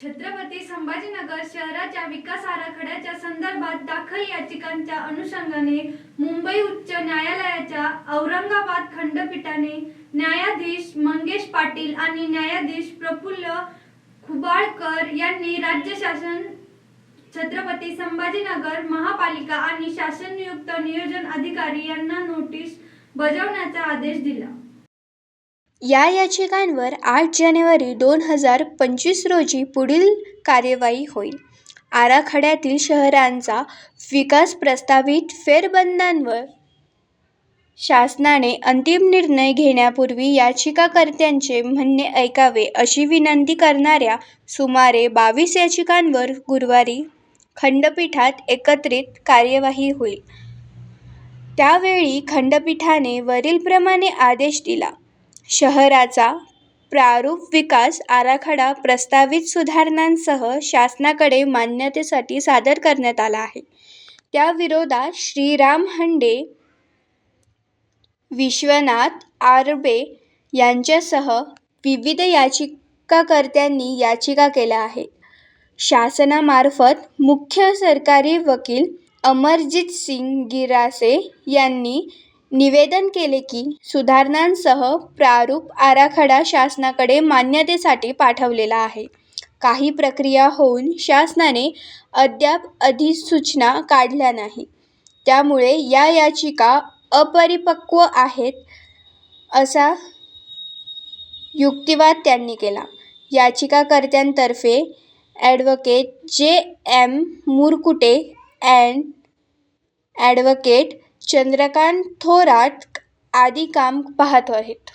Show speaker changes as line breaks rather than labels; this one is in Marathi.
छत्रपती संभाजीनगर शहराच्या विकास आराखड्याच्या संदर्भात दाखल याचिकांच्या अनुषंगाने मुंबई उच्च न्यायालयाच्या औरंगाबाद खंडपीठाने न्यायाधीश मंगेश पाटील आणि न्यायाधीश प्रफुल्ल खुबाळकर यांनी राज्य शासन छत्रपती संभाजीनगर महापालिका आणि शासन नियुक्त नियोजन अधिकारी यांना नोटीस बजावण्याचा आदेश दिला.
या याचिकांवर आठ जानेवारी दोन हजार पंचवीस रोजी पुढील कार्यवाही होईल. आराखड्यातील शहरांचा विकास प्रस्तावित फेरबंदांवर शासनाने अंतिम निर्णय घेण्यापूर्वी याचिकाकर्त्यांचे म्हणणे ऐकावे अशी विनंती करणाऱ्या सुमारे बावीस याचिकांवर गुरुवारी खंडपीठात एकत्रित कार्यवाही होईल. त्यावेळी खंडपीठाने वरीलप्रमाणे आदेश दिला. शहराचा प्रारूप विकास आराखडा प्रस्तावित सुधारणांसह शासनाकडे मान्यतेसाठी सादर करण्यात आला आहे. त्या विरोधात श्रीराम हंडे विश्वनाथ आरबे यांच्यासह विविध याचिकाकर्त्यांनी याचिका केल्या आहेत. शासनामार्फत मुख्य सरकारी वकील अमरजित सिंग गिरासे यांनी निवेदन केले की सुधारणांसह प्रारूप आराखडा शासनाकडे मान्यतेसाठी पाठवलेला आहे. काही प्रक्रिया होऊन शासनाने अद्याप अधिसूचना काढल्या नाही. त्यामुळे या याचिका अपरिपक्व आहेत असा युक्तिवाद त्यांनी केला. याचिकाकर्त्यांतर्फे advocate J M Murkute and advocate Chandrakant Thorat आदी काम पाहत आहेत.